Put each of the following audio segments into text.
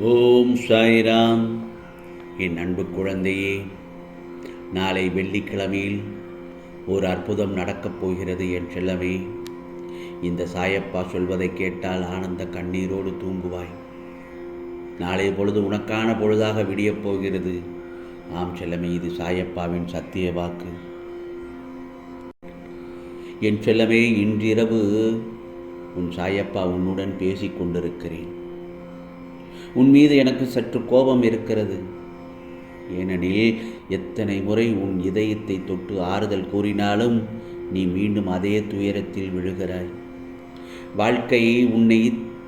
ஓம் சாய்ராம். என் அன்பு குழந்தையே நாளை வெள்ளிக்கிழமையில் ஒரு அற்புதம் நடக்கப் போகிறது என் செல்லவே இந்த சாயப்பா சொல்வதை கேட்டால் ஆனந்த கண்ணீரோடு தூங்குவாய். நாளைய பொழுது உனக்கான பொழுதாக விடியப் போகிறது. ஆம் செல்லமே இது சாயப்பாவின் சத்திய வாக்கு. என் செல்லமே இன்றிரவு உன் சாயப்பா உன்னுடன் பேசிக் கொண்டிருக்கிறேன். உன் மீது எனக்கு சற்று கோபம் இருக்கிறது. ஏனெனில் எத்தனை முறை உன் இதயத்தை தொட்டு ஆறுதல் கூறினாலும் நீ மீண்டும் அதே துயரத்தில் விழுகிறாய். வாழ்க்கை உன்னை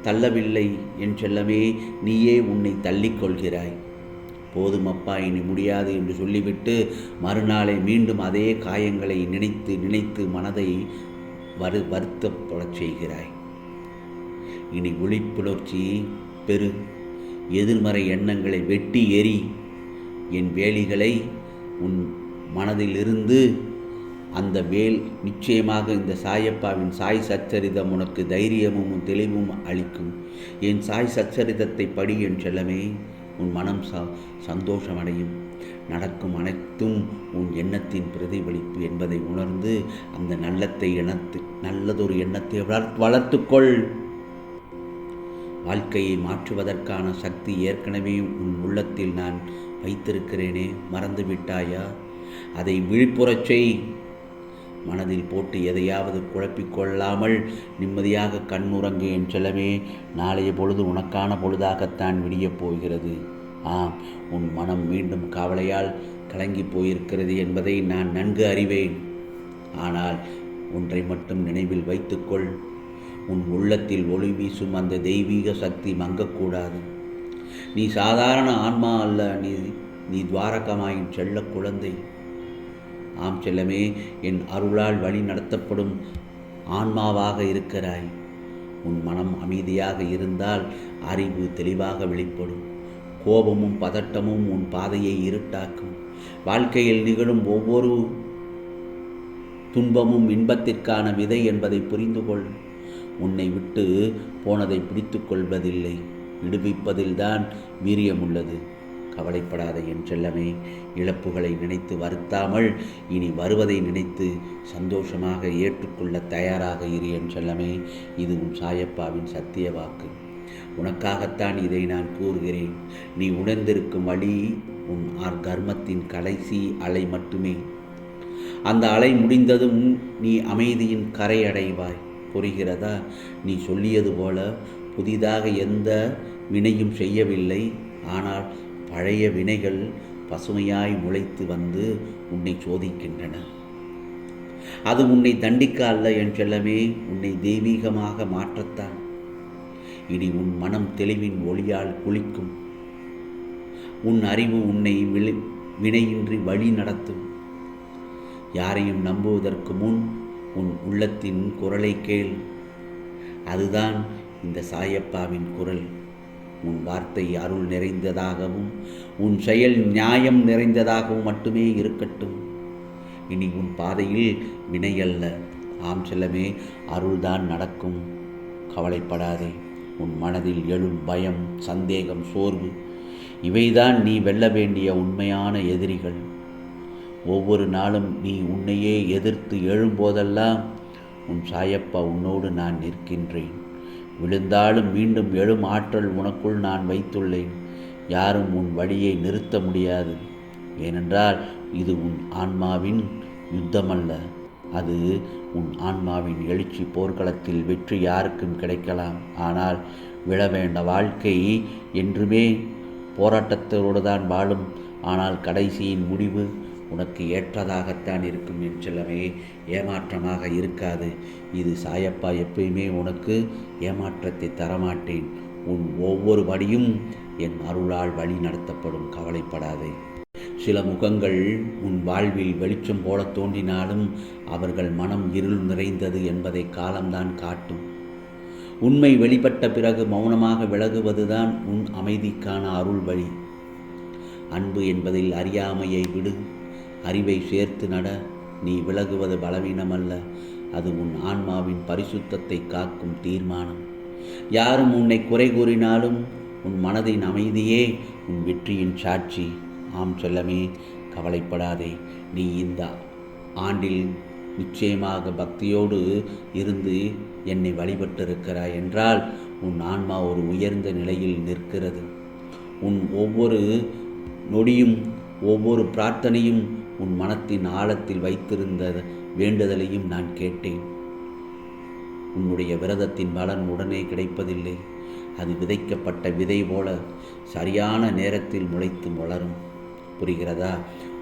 தள்ளவில்லை என் செல்லமே நீயே உன்னை தள்ளிக்கொள்கிறாய். போதும் அப்பா இனி முடியாது என்று சொல்லிவிட்டு மறுநாளை மீண்டும் அதே காயங்களை நினைத்து நினைத்து மனதை வரு வருத்தப்படச் செய்கிறாய். இனி விழிப்புணர்ச்சி பெரு எதிர்மறை எண்ணங்களை வெட்டி எறி என் வேலிகளை உன் மனதில் இருந்து அந்த வேல் நிச்சயமாக இந்த சாயப்பாவின் சாய் சச்சரிதம் உனக்கு தைரியமும் தெளிவும் அளிக்கும். என் சாய் சச்சரிதத்தை படி என் செல்லமே உன் மனம் ச சந்தோஷமடையும். நடக்கும் அனைத்தும் உன் எண்ணத்தின் பிரதிபலிப்பு என்பதை உணர்ந்து அந்த நல்லத்தை எண்ணத்து நல்லதொரு எண்ணத்தை வளர்த்து வளர்த்துக்கொள். வாழ்க்கையை மாற்றுவதற்கான சக்தி ஏற்கனவே உன் உள்ளத்தில் நான் வைத்திருக்கிறேனே மறந்து விட்டாயா அதை விழிப்புறச் செய். மனதில் போட்டு எதையாவது குழப்பிக்கொள்ளாமல் நிம்மதியாக கண்ணுறங்கு என் செலவே நாளைய பொழுது உனக்கான பொழுதாகத்தான் விடியப் போகிறது. ஆம் உன் மனம் மீண்டும் கவலையால் கலங்கி போயிருக்கிறது என்பதை நான் நன்கு அறிவேன். ஆனால் ஒன்றை மட்டும் நினைவில் வைத்துக்கொள். உன் உள்ளத்தில் ஒளி வீசும் அந்த தெய்வீக சக்தி மங்கக்கூடாது. நீ சாதாரண ஆன்மா அல்ல நீ நீ துவாரகமாயின் செல்ல குழந்தை. ஆம் செல்லமே என் அருளால் வழி நடத்தப்படும் ஆன்மாவாக இருக்கிறாய். உன் மனம் அமைதியாக இருந்தால் அறிவு தெளிவாக வெளிப்படும். கோபமும் பதட்டமும் உன் பாதையை இருட்டாக்கும். வாழ்க்கையில் நிகழும் ஒவ்வொரு துன்பமும் இன்பத்திற்கான விதை என்பதை புரிந்து கொள் உன்னை விட்டு போனதை பிடித்து கொள்வதில்லை. விடுவிப்பதில்தான் வீரியம் உள்ளது. கவலைப்படாத என் செல்லமே. இழப்புகளை நினைத்து வருத்தாமல் இனி வருவதை நினைத்து சந்தோஷமாக ஏற்றுக்கொள்ள தயாராக இரு என் செல்லமே. இது உன் சாயப்பாவின் சத்திய வாக்கு. உனக்காகத்தான் இதை நான் கூறுகிறேன். நீ உணர்ந்திருக்கும் வழி உன் ஆர் கர்மத்தின் கடைசி அலை மட்டுமே. அந்த அலை முடிந்ததும் நீ அமைதியின் கரை அடைவாய். புரிகிறதா? நீ சொல்லியது போல புதிதாக எந்த வினையும் செய்யவில்லை. ஆனால் பழைய வினைகள் பசுமையாய் முளைத்து வந்து உன்னை சோதிக்கின்றன. அது உன்னை தண்டிக்க அல்ல என் செல்லமே உன்னை தெய்வீகமாக மாற்றத்தான். இனி உன் மனம் தெளிவின் ஒளியால் குளிக்கும். உன் அறிவு உன்னை விழி வினையின்றி வழி நடத்தும். யாரையும் நம்புவதற்கு முன் உன் உள்ளத்தின் குரலை கேள். அதுதான் இந்த சாயப்பாவின் குரல். உன் வார்த்தை அருள் நிறைந்ததாகவும் உன் செயல் நியாயம் நிறைந்ததாகவும் மட்டுமே இருக்கட்டும். இனி உன் பாதையில் வினையல்ல. ஆம் செல்லமே அருள்தான் நடக்கும். கவலைப்படாதே. உன் மனதில் எழும் பயம் சந்தேகம் சோர்வு இவைதான் நீ வெல்ல வேண்டிய உண்மையான எதிரிகள். ஒவ்வொரு நாளும் நீ உன்னையே எதிர்த்து எழும்போதெல்லாம் உன் சாயப்பா உன்னோடு நான் நிற்கின்றேன். விழுந்தாலும் மீண்டும் எழும் ஆற்றல் உனக்குள் நான் வைத்துள்ளேன். யாரும் உன் வழியை நிறுத்த முடியாது. ஏனென்றால் இது உன் ஆன்மாவின் யுத்தமல்ல. அது உன் ஆன்மாவின் எழுச்சி போர்க்களத்தில் வெற்றி யாருக்கும் கிடைக்கலாம். ஆனால் விழ வேண்ட வாழ்க்கை என்றுமே போராட்டத்தோடு தான் வாழும். ஆனால் கடைசியின் முடிவு உனக்கு ஏற்றதாகத்தான் இருக்கும் என் செல்லமே ஏமாற்றமாக இருக்காது. இது சாயப்பா எப்பயுமே உனக்கு ஏமாற்றத்தை தரமாட்டேன். உன் ஒவ்வொரு படியும் என் அருளால் வழி நடத்தப்படும். கவலைப்படாதே. சில முகங்கள் உன் வாழ்வில் வெளிச்சம் போல தோன்றினாலும் அவர்கள் மனம் இருள் நிறைந்தது என்பதை காலம்தான் காட்டும். உண்மை வெளிப்பட்ட பிறகு மௌனமாக விலகுவதுதான் உன் அமைதிக்கான அருள் வழி. அன்பு என்பதில் அறியாமையை விடு. அறிவை சேர்த்து நட. நீ விலகுவது பலவீனமல்ல. அது உன் ஆன்மாவின் பரிசுத்தத்தை காக்கும் தீர்மானம். யாரும் உன்னை குறை கூறினாலும் உன் மனதின் அமைதியே உன் வெற்றியின் சாட்சி. ஆம் செல்லமே கவலைப்படாதே. நீ இந்த ஆண்டில் நிச்சயமாக பக்தியோடு இருந்து என்னை வழிபட்டிருக்கிறாய் என்றால் உன் ஆன்மா ஒரு உயர்ந்த நிலையில் நிற்கிறது. உன் ஒவ்வொரு நொடியும் ஒவ்வொரு பிரார்த்தனையும் உன் மனத்தின் ஆழத்தில் வைத்திருந்த வேண்டுதலையும் நான் கேட்டேன். உன்னுடைய விரதத்தின் பலன் உடனே கிடைப்பதில்லை. அது விதைக்கப்பட்ட விதை போல சரியான நேரத்தில் முளைத்து வளரும் புரிகிறதா?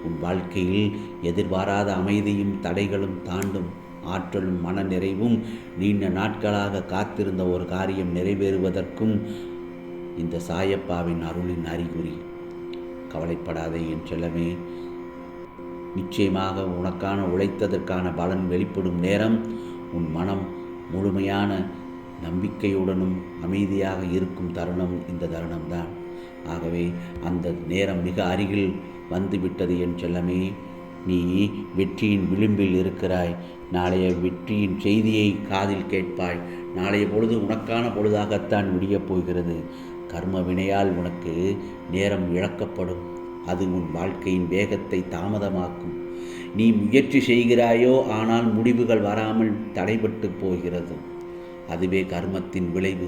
உன் வாழ்க்கையில் எதிர்பாராத அமைதியும் தடைகளும் தாண்டும். ஆற்றலும் மன நிறைவும் நீண்ட நாட்களாக காத்திருந்த ஒரு காரியம் நிறைவேறுவதற்கும் இந்த சாயப்பாவின் அருளின் அறிகுறி. கவலைப்படாதே என் செல்லமே. நிச்சயமாக உனக்கான உழைத்ததற்கான பலன் வெளிப்படும் நேரம் உன் மனம் முழுமையான நம்பிக்கையுடனும் அமைதியாக இருக்கும் தருணம் இந்த தருணம்தான். ஆகவே அந்த நேரம் மிக அருகில் வந்துவிட்டது என் செல்லமே. நீ வெற்றியின் விளிம்பில் இருக்கிறாய். நாளைய வெற்றியின் செய்தியை காதில் கேட்பாய். நாளைய பொழுது உனக்கான பொழுதாகத்தான் விடியப் போகிறது. கர்ம வினையால் உனக்கு நேரம் இழக்கப்படும். அது உன் வாழ்க்கையின் வேகத்தை தாமதமாக்கும். நீ முயற்சி செய்கிறாயோ ஆனால் முடிவுகள் வராமல் தடைபட்டு போகிறது. அதுவே கர்மத்தின் விளைவு.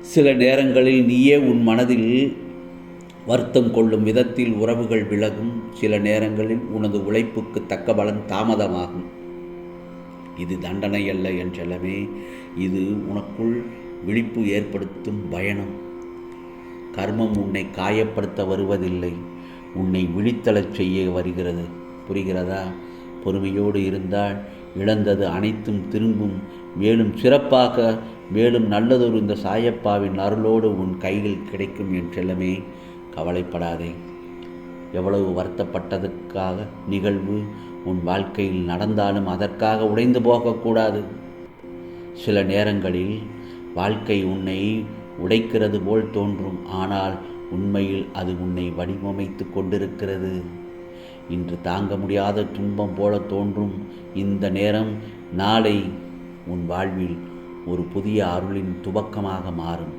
சில நேரங்களில் நீயே உன் மனதில் வருத்தம் கொள்ளும் விதத்தில் உறவுகள் விலகும். சில நேரங்களில் உனது உழைப்புக்கு தக்க பலன் தாமதமாகும். இது தண்டனை அல்ல என் செல்லமே. இது உனக்குள் விழிப்பு ஏற்படுத்தும் பயணம். கர்மம் உன்னை காயப்படுத்த வருவதில்லை. உன்னை விழித்தளச் செய்ய வருகிறது. புரிகிறதா? பொறுமையோடு இருந்தால் இழந்தது அனைத்தும் திரும்பும். மேலும் சிறப்பாக மேலும் நல்லதொரு இந்த சாயப்பாவின் அருளோடு உன் கையில் கிடைக்கும் என் செல்லமே. கவலைப்படாதே. எவ்வளவு வருத்தப்பட்டதுக்காக நிகழ்வு உன் வாழ்க்கையில் நடந்தாலும் அதற்காக உடைந்து போகக்கூடாது. சில நேரங்களில் வாழ்க்கை உன்னை உடைக்கிறது போல் தோன்றும். ஆனால் உண்மையில் அது உன்னை வடிவமைத்து கொண்டிருக்கிறது. இன்று தாங்க முடியாத துன்பம் போல தோன்றும் இந்த நேரம். நாளை உன் வாழ்வில் ஒரு புதிய அருளின் துவக்கமாக மாறும்.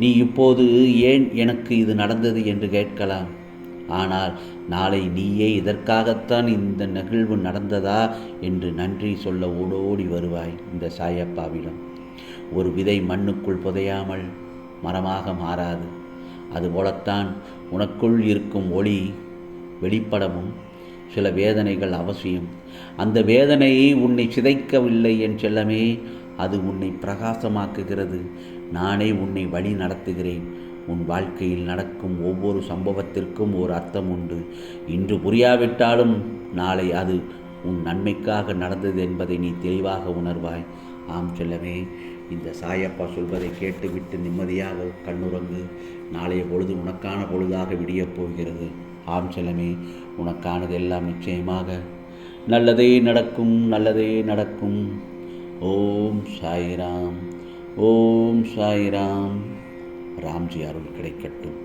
நீ இப்போது ஏன் எனக்கு இது நடந்தது என்று கேட்கலாம். ஆனால் நாளை நீயே இதற்காகத்தான் இந்த நிகழ்வு நடந்ததா என்று நன்றி சொல்ல ஓடோடி வருவாய் இந்த சாயப்பாவிடம் ஒரு விதை மண்ணுக்குள் புதையாமல் மரமாக மாறாது. அதுபோலத்தான் உனக்குள் இருக்கும் ஒளி வெளிப்படவும் சில வேதனைகள் அவசியம். அந்த வேதனையை உன்னை சிதைக்கவில்லை என் செல்லமே அது உன்னை பிரகாசமாக்குகிறது. நானே உன்னை வழி நடத்துகிறேன். உன் வாழ்க்கையில் நடக்கும் ஒவ்வொரு சம்பவத்திற்கும் ஒரு அர்த்தம் உண்டு. இன்று புரியாவிட்டாலும் நாளை அது உன் நன்மைக்காக நடந்தது என்பதை நீ தெளிவாக உணர்வாய். ஆம் செல்லமே இந்த சாயப்பா சொல்வதை கேட்டுவிட்டு நிம்மதியாக கண்ணுறங்கு. நாளைய பொழுது உனக்கான பொழுதாக விடியப் போகிறது. ஆம் செல்லமே உனக்கானதெல்லாம் நிச்சயமாக. நல்லதே நடக்கும் நல்லதே நடக்கும். ஓம் சாய்ராம் ஓம் சாய்ராம். ராம்ஜி அருள் கிடைக்கட்டும்.